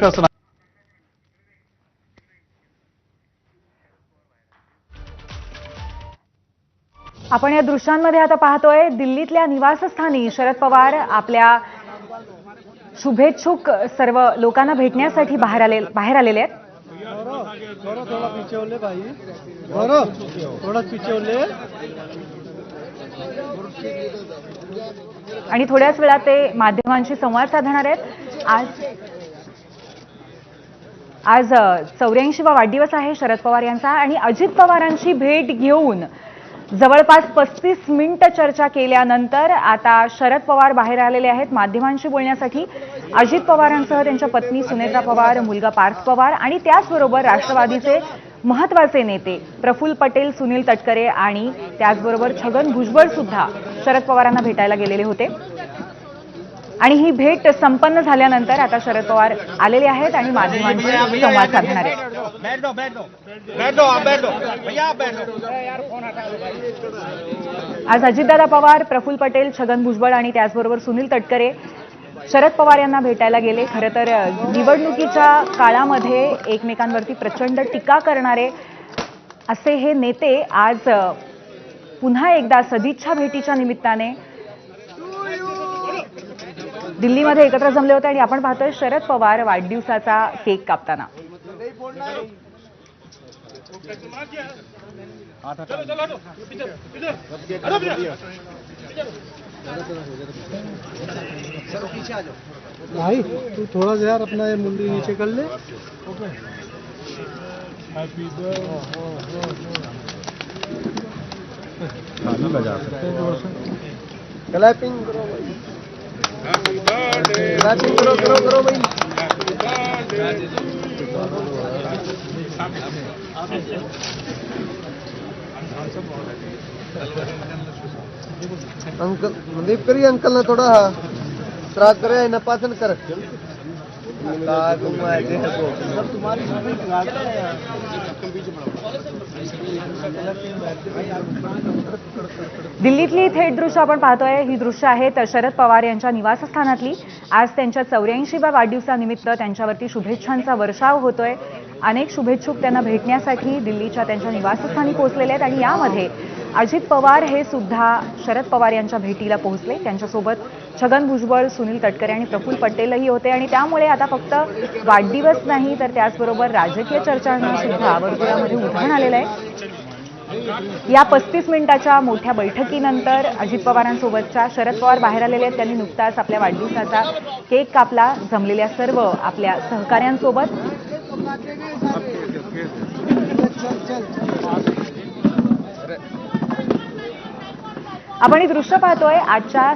शासन आपण या दृश्यांमध्ये आता पाहतोय दिल्लीतल्या निवासस्थानी शरद पवार आपल्या शुभेच्छुक सर्व लोकांना भेटण्यासाठी बाहेर आले बाहेर आलेले आहेत. थोड़ा थोड़ा भाई आणि थोड्याच वेळात ते माध्यमांशी संवाद साधणार आहेत. आज आज चौऱ्याऐंशीवा वाढदिवस आहे शरद पवार यांचा आणि अजित पवारांची भेट घेऊन जवळपास पस्तीस मिनिटं चर्चा केल्यानंतर आता शरद पवार बाहेर आलेले आहेत माध्यमांशी बोलण्यासाठी. अजित पवारांसह त्यांच्या पत्नी सुनेत्रा पवार मुलगा पार्थ पवार आणि त्याचबरोबर राष्ट्रवादीचे महत्त्वाचे नेते प्रफुल्ल पटेल सुनील तटकरे आणि त्याचबरोबर छगन भुजबळ सुद्धा शरद पवारांना भेटायला गेलेले होते. आणि ही भेट संपन्न झाल्यानंतर आता शरद पवार आलेले आहेत आणि माध्यमांशी संवाद साधणार आहेत. आज अजितदादा पवार प्रफुल्ल पटेल छगन भुजबळ आणि त्याचबरोबर सुनील तटकरे शरद पवार यांना भेटायला गेले. खरं तर निवडणुकीच्या काळामध्ये एकमेकांवरती प्रचंड टीका करणारे असे हे नेते आज पुन्हा एकदा सदिच्छा भेटीच्या निमित्ताने दिल्लीमध्ये एकत्र जमले होते आणि आपण पाहतोय शरद पवार वाढदिवसाचा केक कापताना. भाई तू थोड़ा सा यार अपना ये मुंडी नीचे कर ले। करो भाई क्लैपिंग करो करो करो भाई अंकल मनदीप करिए अंकल ने थोड़ा हाँ श्राद्ध करे न पाचन कर. दिल्लीतली थेट दृश्य आपण पाहतोय. ही दृश्य आहेत शरद पवार यांच्या निवासस्थानातली. आज त्यांच्या चौऱ्याऐंशीव्या वाढदिवसानिमित्त त्यांच्यावरती शुभेच्छांचा वर्षाव होतोय. अनेक शुभेच्छुक त्यांना भेटण्यासाठी दिल्लीच्या त्यांच्या निवासस्थानी पोहोचलेले आहेत आणि यामध्ये अजित पवार हे सुद्धा शरद पवार यांच्या भेटीला पोहोचले. त्यांच्यासोबत छगन भुजबळ सुनील तटकरे आणि प्रफुल्ल पटेलही होते आणि त्यामुळे आता फक्त वाढदिवस नाही तर त्याचबरोबर राजकीय चर्चांना सुद्धा वर्तुळामध्ये उधाण आलेलं आहे. या पस्तीस मिनिटाच्या मोठ्या बैठकीनंतर अजित पवारांसोबतच्या शरद पवार बाहेर आलेले आहेत. त्यांनी नुकताच आपल्या वाढदिवसाचा केक कापला. जमलेल्या सर्व आपल्या सहकाऱ्यांसोबत. आपण ही दृश्य पाहतोय आजच्या